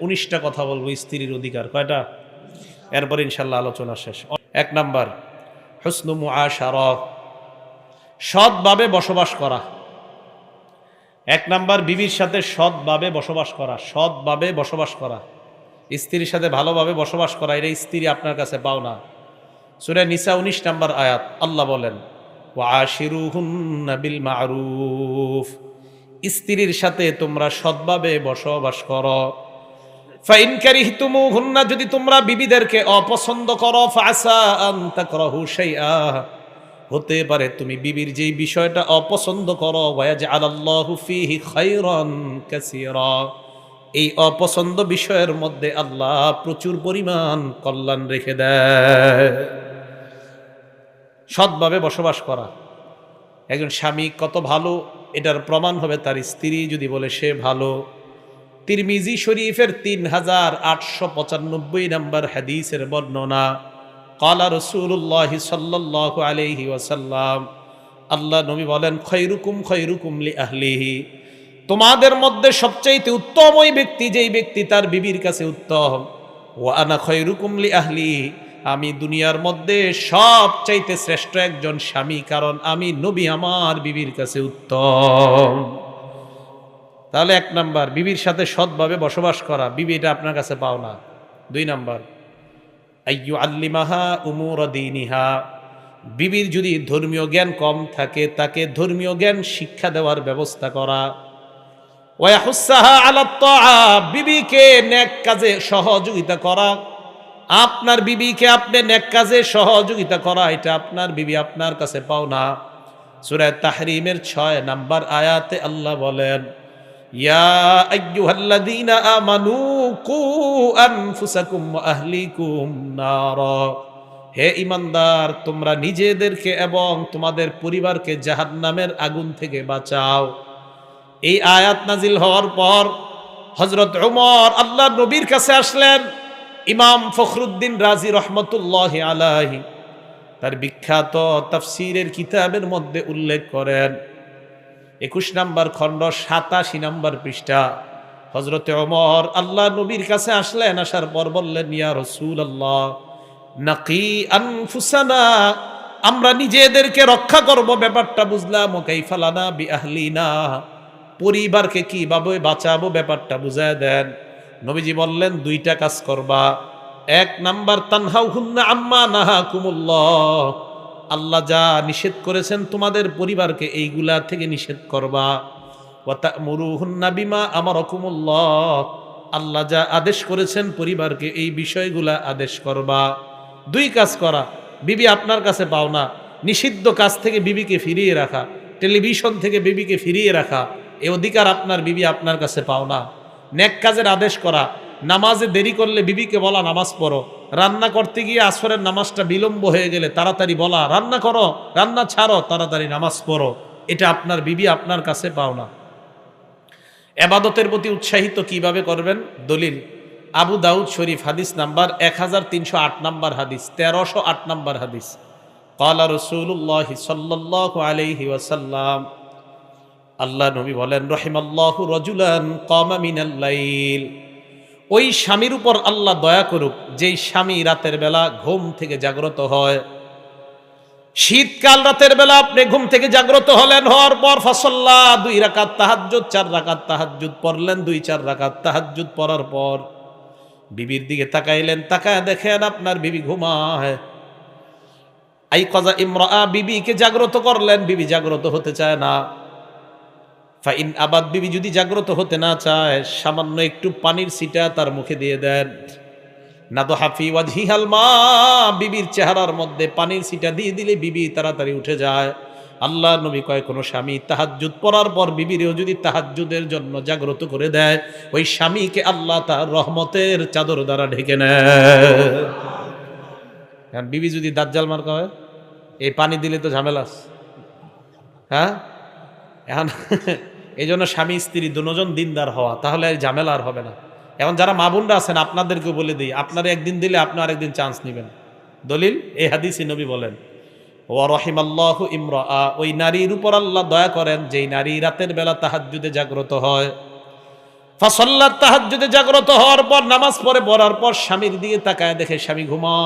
উনিশটা কথা বলব, স্ত্রীর অধিকার। কয়টা? এরপর ইনশাল্লাহ আলোচনা শেষ। এক নাম্বার, হসনু মুআশার। সৎভাবে বসবাস করা। এক নাম্বার, বিবির সাথে সৎভাবে বসবাস করা। সৎভাবে বসবাস করা। স্ত্রীর সাথে ভালোভাবে বসবাস করা, এটা স্ত্রী আপনার কাছে পাও না সুরে নিসা উনিশ নাম্বার আয়াত, আল্লাহ বলেন ও আশিরুহুন্না বিল মারুফ। স্ত্রীর সাথে তোমরা সৎভাবে বসবাস করো। ফাইন কারিহতুমু হুন্না যদি তোমরা বিবিদেরকে অপছন্দ করো ফাসা আন তাকরাহু শাইআ, হতে পারে তুমি বিবির যেই বিষয়টা অপছন্দ করো, ওয়াজআলাল্লাহু ফীহি খায়রান কাসীরা। এই অপছন্দ বিষয়ের মধ্যে আল্লাহ প্রচুর পরিমাণ কল্যাণ রেখে দেয়। সৎভাবে বসবাস করা। একজন স্বামী কত ভালো, এটার প্রমাণ হবে তার স্ত্রী যদি বলে সে ভালো। তিরমিজি শরীফের তিন হাজার আটশো পঁচানব্বই নম্বর হাদিসের বর্ণনা, কালা রসুল্লাহ সাল্লাহ আলহি ওয়াসাল্লাম আল্লাহ নবী বলেন, খৈরুকুম খৈরুকুম লি আহলিহি তোমাদের মধ্যে সবচাইতে উত্তম ওই ব্যক্তি যেই ব্যক্তি তার বিবির কাছে উত্তম ও আনা খৈরুকুম লি আহলি আমি দুনিয়ার মধ্যে সবচাইতে শ্রেষ্ঠ একজন স্বামী, কারণ আমি নবী আমার বিবির কাছে উত্তম তাহলে এক নাম্বার, বিবির সাথে সৎভাবে বসবাস করা। বিবি এটা আপনার কাছে পাও না। দুই নাম্বার আইয়ু আল্লিমাহা উমুর দিনিহা। বিবির যদি ধর্মীয় জ্ঞান কম থাকে, তাকে ধর্মীয় জ্ঞান শিক্ষা দেওয়ার ব্যবস্থা করা। বিবিকে নেক কাজে সহযোগিতা করা। আপনার বিবিকে আপনি নেক কাজে সহযোগিতা করা, এটা আপনার বিবি আপনার কাছে পাও না। সূরা তাহরিমের ছয় নাম্বার আয়াতে আল্লাহ বলেন ইয়া আইয়ুহাল্লাযীনা আমানু কু আনফুসাকুম ওয়া আহলিকুম নারা। হে ইমানদার তোমরা নিজেদেরকে এবং তোমাদের পরিবারকে জাহান্নামের আগুন থেকে বাঁচাও। এই আয়াত নাজিল হওয়ার পর হজরত উমর আল্লাহ নবীর কাছে আসলেন। ইমাম ফখরুদ্দিন রাজি রহমতুল্লাহ আলাহি তার বিখ্যাত তাফসিরের কিতাবের মধ্যে উল্লেখ করেন। একুশ নাম্বার খণ্ড, সাতাশি নাম্বার পৃষ্ঠা। হজরতে অমর আল্লাহ নবীর কাছে আসলেন, আসার পর বললেন, ইয়া রসুল আল্লাহ নাকি আনফুসানা? আমরা নিজেদেরকে রক্ষা করব, ব্যাপারটা বুঝলাম। ও কাইফালানা বি আহলিনা পরিবারকে কীভাবে বাঁচাবো, ব্যাপারটা বুঝায় দেন। নবীজি বললেন, দুইটা কাজ করবা। এক নাম্বার তানহাউ হুন্না আম্মা নাহা কুমুল্লাহ আল্লাহ যা নিষেধ করেছেন তোমাদের পরিবারকে এইগুলা থেকে নিষেধ করবা। বিমা আমার অকুমুল্লাহ আল্লাহ যা আদেশ করেছেন পরিবারকে এই বিষয়গুলা আদেশ করবা। দুই কাজ করা, বিবি আপনার কাছে পাও না। নিষিদ্ধ কাজ থেকে বিবিকে ফিরিয়ে রাখা, টেলিভিশন থেকে বিবিকে ফিরিয়ে রাখা, এ অধিকার আপনার, বিবি আপনার কাছে পাও না। নেক কাজের আদেশ করা, নামাজে দেরি করলে বিবিকে বলা নামাজ পড়ো। রান্না করতে গিয়ে আসরের নামাজটা বিলম্ব হয়ে গেলে তাড়াতাড়ি বলা, রান্না করো, রান্না ছাড়ো, তাড়াতাড়ি নামাজ পড়ো। এটা আপনার বিবি আপনার কাছে পাও না এবাদতের প্রতি উৎসাহিত কীভাবে করবেন? দলিল, আবু দাউদ শরীফ, হাদিস নাম্বার এক হাজার তিনশো আট নাম্বার হাদিস, তেরোশো আট নাম্বার হাদিস। কালা রসুল্লাহ সাল্লাহ আলহি ওয়াসাল্লাম, আল্লাহ নবী বলেন, রহিমাল্লাহ রজুলান কমা মিনাল্লাইল ওই স্বামীর উপর আল্লাহ দয়া করুক, যেই স্বামী রাতের বেলা ঘুম থেকে জাগ্রত হয়। শীতকাল রাতের বেলা আপনি ঘুম থেকে জাগ্রত হলেন, হওয়ার পর ফসল্লা, দুই রাকাত তাহাজ্জুদ, চার রাকাত তাহাজ্জুদ পড়লেন, দুই চার রাকাত তাহাজ্জুদ পড়ার পর বিবির দিকে তাকাইলেন, তাকায় দেখেন আপনার বিবি ঘুমায়। আই কজা ইমরা বিবিকে জাগ্রত করলেন, বিবি জাগ্রত হতে চায় না। ফাইন আবাদ বিবি যদি জাগ্রত হতে না চায়, সামান্য একটু পানির সিটা তার মুখে দিয়ে দেন। না তো হাফি ওয়াজহিহাল মা, বিবির চেহারার মধ্যে পানির সিটা দিয়ে দিলে বিবি তাড়াতাড়ি উঠে যায়। আল্লাহ নবী কয়, কোনো স্বামী তাহাজ্জুদ পড়ার পর বিবিরেও যদি তাহাজ্জুদের জন্য জাগ্রত করে দেয়, ওই স্বামীকে আল্লাহ তার রহমতের চাদর দ্বারা ঢেকে নেয়। বিবি যদি দাজ্জাল মার্কা হয় এই পানি দিলে তো ঝামেলাস হ্যাঁ? এখন এই জন্য স্বামী, স্ত্রী দুজন দিনদার হওয়া, তাহলে ঝামেলা আর হবে না। এখন যারা মা বোনরা আছেন আপনাদেরকে বলে দিই, আপনারা একদিন দিলে আপনি আরেকদিন চান্স নেবেন। দলিল, এই হাদিসি নবী বলেন ও রহিমাল্লাহ ইমরা ওই নারীর উপর আল্লাহ দয়া করেন, যেই নারী রাতের বেলা তাহাজ্জুদে জাগ্রত হয়। ফাসল্লার তাহাজ্জুদে জাগ্রত হওয়ার পর, নামাজ পড়ে, পড়ার পর স্বামীর দিকে তাকায় দেখে স্বামী ঘুমা